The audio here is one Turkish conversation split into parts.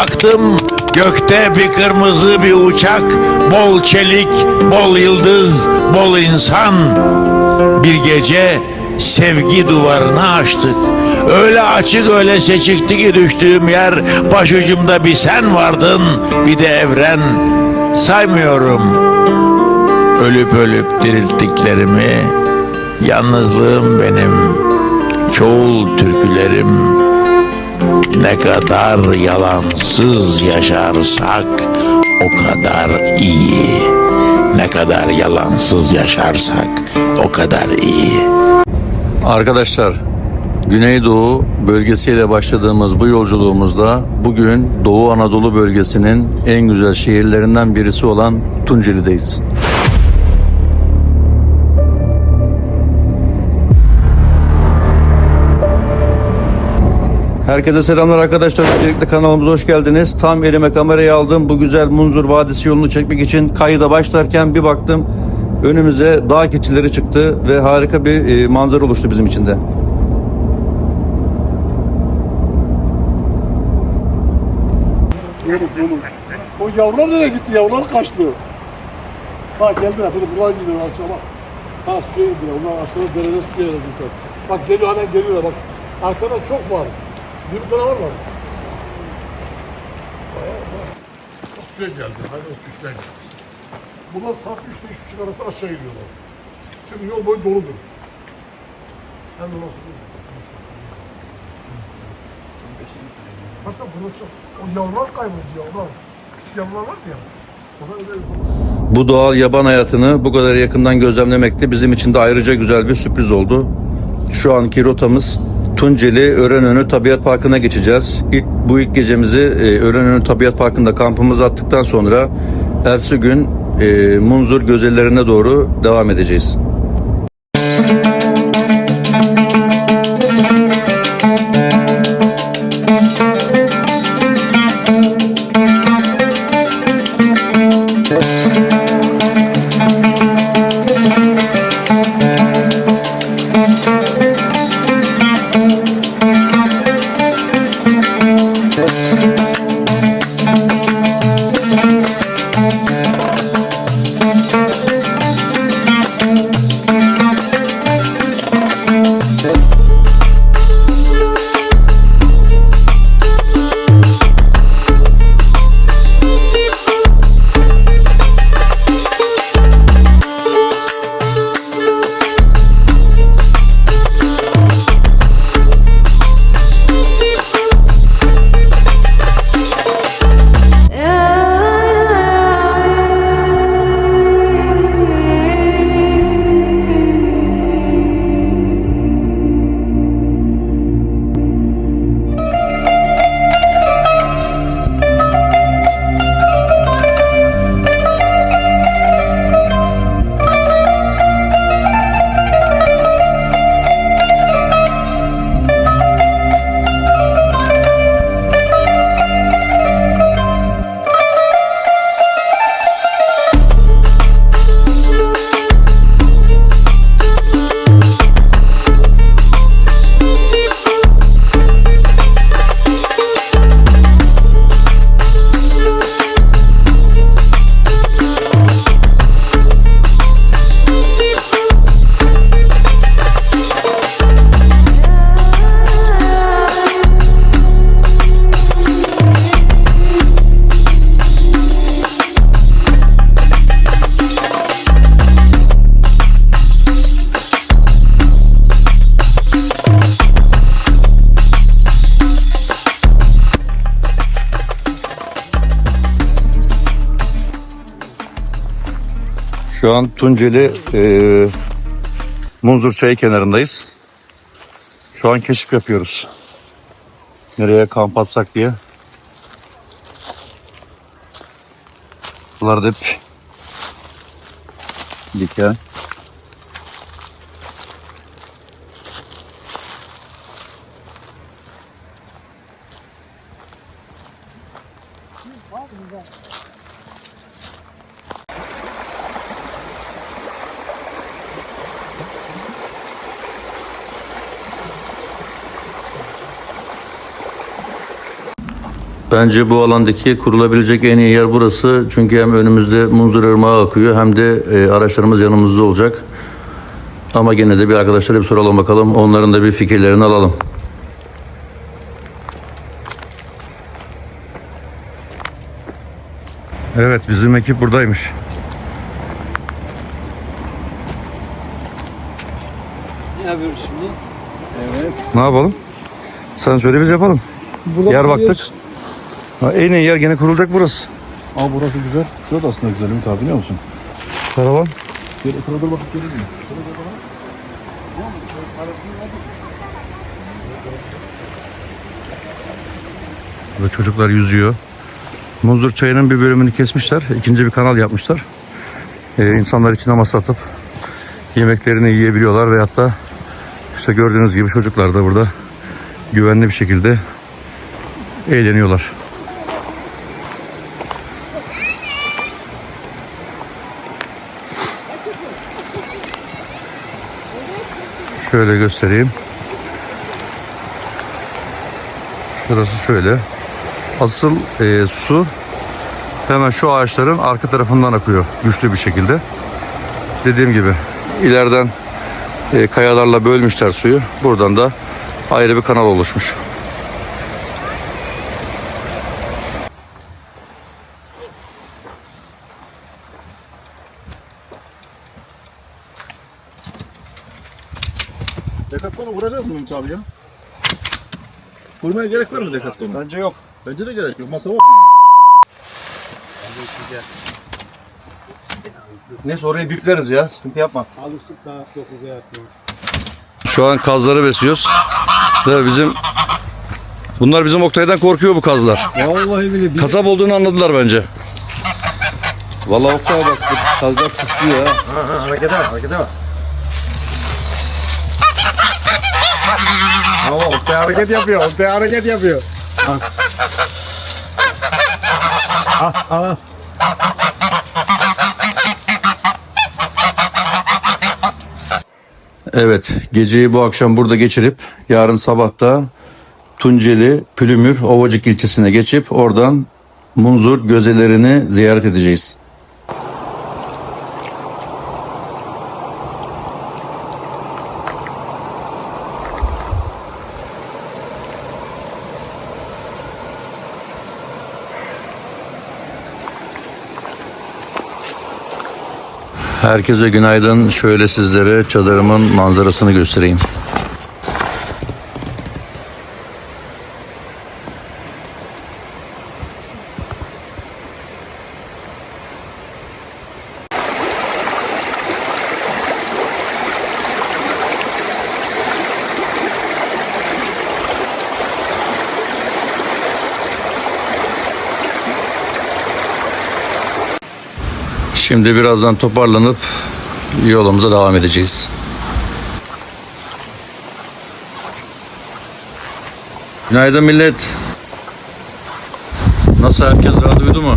Baktım gökte bir kırmızı bir uçak, bol çelik, bol yıldız, bol insan. Bir gece sevgi duvarını açtık. Öyle açık öyle seçikti ki düştüğüm yer başucumda bir sen vardın bir de evren saymıyorum ölüp ölüp dirilttiklerimi yalnızlığım benim çoğul türkülerim ne kadar yalansız yaşarsak o kadar iyi ne kadar yalansız yaşarsak o kadar iyi Arkadaşlar Güneydoğu bölgesiyle başladığımız bu yolculuğumuzda bugün Doğu Anadolu bölgesinin en güzel şehirlerinden birisi olan Tunceli'deyiz. Herkese selamlar arkadaşlar. Öncelikle kanalımıza hoş geldiniz. Tam elime kamerayı aldım. Bu güzel Munzur Vadisi yolunu çekmek için kayıda başlarken bir baktım önümüze dağ keçileri çıktı ve harika bir e, manzara oluştu bizim için de. O yavrular nereye gitti? Yavrular kaçtı. Bak geldiler. Burada buradan gidiyor aşağı bak. Ha suya gidiyor. Onlar aşağıda derede suya gidiyor. Bak geliyor hala geliyorlar bak. Arkada çok var. Bir tane var. Bayağı var. Bak suya geldi. Haydi o suya geldi. Bunlar saat 3 ile 3 buçuk arası aşağı iniyorlar. Çünkü yol boyu doludur. Hem de nasıl Hatta çok, o yavrular kayboldu yavrular. Küçük yavrular var ya. Bu doğal yaban hayatını bu kadar yakından gözlemlemek de bizim için de ayrıca güzel bir sürpriz oldu. Şu anki rotamız Tunceli Örenönü Tabiat Parkı'na geçeceğiz. İlk, bu ilk gecemizi e, Örenönü Tabiat Parkı'nda kampımızı attıktan sonra ertesi gün e, Munzur gözellerine doğru devam edeceğiz. Şu an Tunceli e, Munzur Çayı kenarındayız. Şu an keşif yapıyoruz. Nereye kamp atsak diye. Buralarda hep diken. Bence bu alandaki kurulabilecek en iyi yer burası. Çünkü hem önümüzde Munzur Irmağı akıyor hem de e, araçlarımız yanımızda olacak. Ama gene de bir arkadaşlara bir soralım bakalım. Onların da bir fikirlerini alalım. Evet bizim ekip buradaymış. Ne yapıyoruz şimdi? Ne yapalım? Sen söyle biz yapalım. yer baktık. Ha, en iyi yer gene kurulacak burası. Aa burası güzel. Şurada aslında güzel Ümit abi biliyor musun? Karavan. Gel ekrana bakıp gelir mi? Burada çocuklar yüzüyor. Muzur çayının bir bölümünü kesmişler. İkinci bir kanal yapmışlar. Ee, insanlar içine masa atıp yemeklerini yiyebiliyorlar veyahut da işte gördüğünüz gibi çocuklar da burada güvenli bir şekilde eğleniyorlar. Şöyle göstereyim. Şurası şöyle. Asıl e, su hemen şu ağaçların arka tarafından akıyor güçlü bir şekilde. Dediğim gibi ileriden e, kayalarla bölmüşler suyu. Buradan da ayrı bir kanal oluşmuş. Ümit abi ya? Vurmaya gerek var mı Decathlon'a? Bence yok. Bence de gerek yok. Masa var Neyse orayı bipleriz ya sıkıntı yapma. Alıştık saat 9'a yatıyor. Şu an kazları besliyoruz. Ve bizim Bunlar bizim Oktay'dan korkuyor bu kazlar. Vallahi bile bir Kasap olduğunu anladılar bence. Vallahi Oktay bak bu kazlar sıslı ya. Harekete bak, harekete bak. Ama Oktay hareket yapıyor. Oktay hareket yapıyor. Evet, geceyi bu akşam burada geçirip yarın sabah da Tunceli, Pülümür, Ovacık ilçesine geçip oradan Munzur gözelerini ziyaret edeceğiz. Herkese günaydın. Şöyle sizlere çadırımın manzarasını göstereyim. Şimdi birazdan toparlanıp yolumuza devam edeceğiz. Günaydın millet. Nasıl herkes rahat uyudu mu?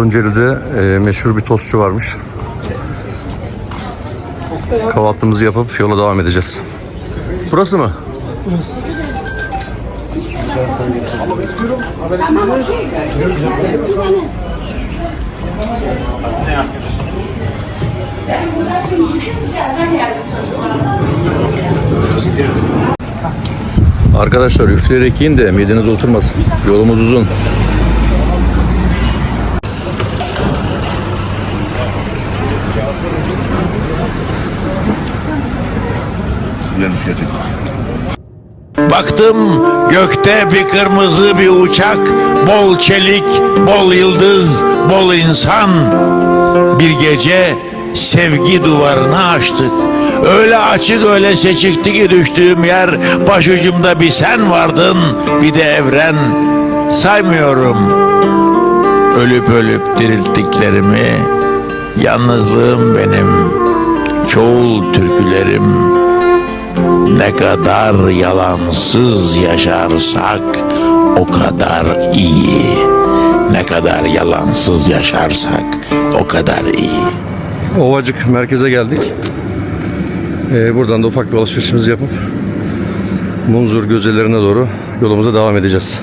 Tunceli'de e, meşhur bir tostçu varmış. Kahvaltımızı yapıp yola devam edeceğiz. Burası mı? Arkadaşlar üfleyerek yiyin de mideniz oturmasın. Yolumuz uzun. Baktım gökte bir kırmızı bir uçak, bol çelik, bol yıldız, bol insan. Bir gece sevgi duvarını açtık. Öyle açık öyle seçikti ki düştüğüm yer başucumda bir sen vardın bir de evren saymıyorum. Ölüp ölüp dirilttiklerimi yalnızlığım benim çoğul türkülerim ne kadar yalansız yaşarsak o kadar iyi. Ne kadar yalansız yaşarsak o kadar iyi. Ovacık merkeze geldik. Ee, buradan da ufak bir alışverişimizi yapıp Munzur gözelerine doğru yolumuza devam edeceğiz.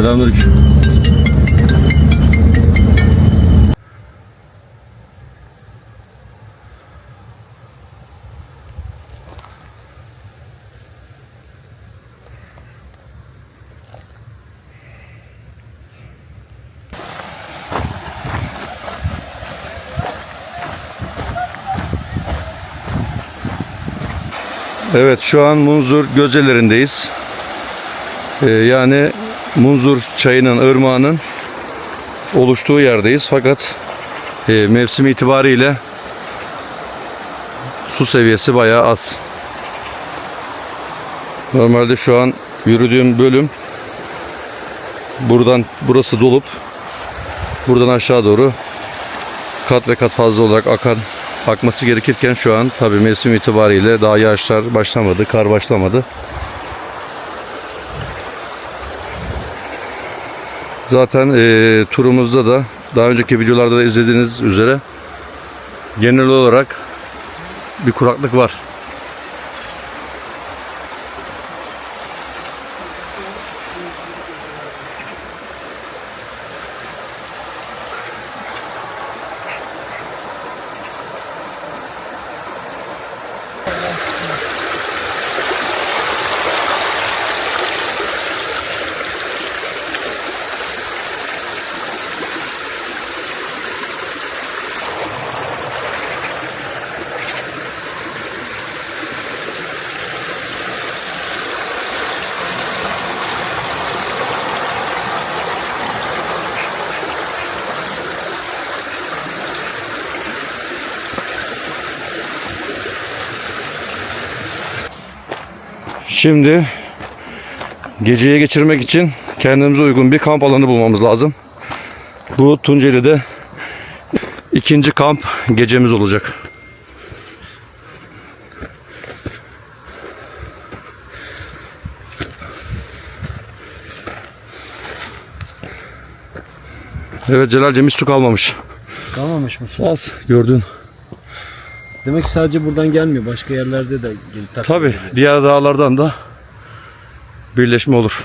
Selamünaleyküm. Evet şu an Munzur gözelerindeyiz. Ee, yani Munzur çayının, ırmağının oluştuğu yerdeyiz. Fakat e, mevsim itibariyle su seviyesi bayağı az. Normalde şu an yürüdüğüm bölüm buradan burası dolup buradan aşağı doğru kat ve kat fazla olarak akan akması gerekirken şu an tabi mevsim itibariyle daha yağışlar başlamadı, kar başlamadı. Zaten eee, turumuzda da daha önceki videolarda da izlediğiniz üzere genel olarak bir kuraklık var. Şimdi geceye geçirmek için kendimize uygun bir kamp alanı bulmamız lazım. Bu Tunceli'de ikinci kamp gecemiz olacak. Evet Celal'cim hiç su kalmamış. Kalmamış mı su? Az gördün. Demek ki sadece buradan gelmiyor. Başka yerlerde de gelip takip Tabi ediyor. diğer dağlardan da birleşme olur.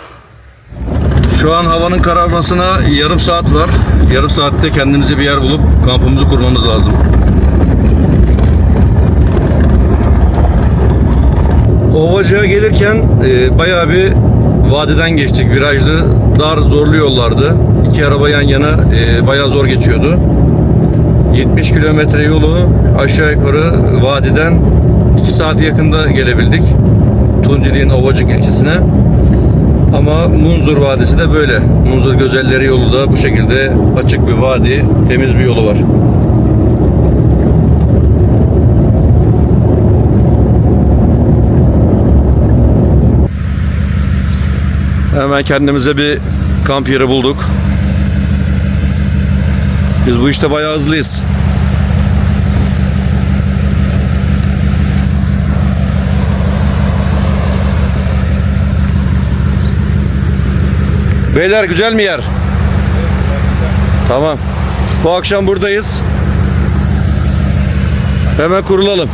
Şu an havanın kararmasına yarım saat var. Yarım saatte kendimize bir yer bulup kampımızı kurmamız lazım. Ovacığa gelirken e, bayağı bir vadiden geçtik. Virajlı, dar, zorlu yollardı. İki araba yan yana e, bayağı zor geçiyordu. 70 kilometre yolu aşağı yukarı vadiden 2 saat yakında gelebildik. Tunceli'nin Ovacık ilçesine. Ama Munzur Vadisi de böyle. Munzur Gözelleri yolu da bu şekilde açık bir vadi, temiz bir yolu var. Hemen kendimize bir kamp yeri bulduk. Biz bu işte bayağı hızlıyız. Beyler güzel mi yer? Tamam. Bu akşam buradayız. Hemen kurulalım.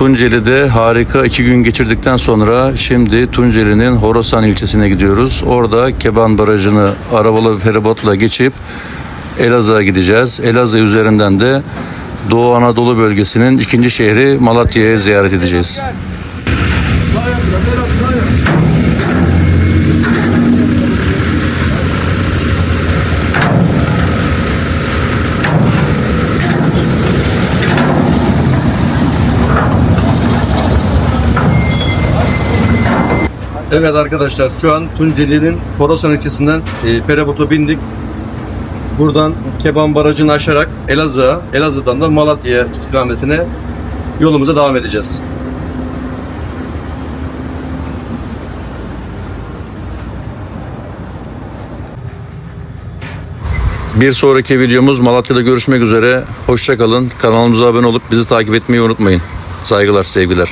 Tunceli'de harika iki gün geçirdikten sonra şimdi Tunceli'nin Horasan ilçesine gidiyoruz. Orada Keban Barajı'nı arabalı feribotla geçip Elazığ'a gideceğiz. Elazığ üzerinden de Doğu Anadolu bölgesinin ikinci şehri Malatya'ya ziyaret edeceğiz. Evet arkadaşlar şu an Tunceli'nin Horasan ilçesinden e, feribota bindik. Buradan Keban Barajı'nı aşarak Elazığ'a, Elazığ'dan da Malatya istikametine yolumuza devam edeceğiz. Bir sonraki videomuz Malatya'da görüşmek üzere. Hoşçakalın. Kanalımıza abone olup bizi takip etmeyi unutmayın. Saygılar, sevgiler.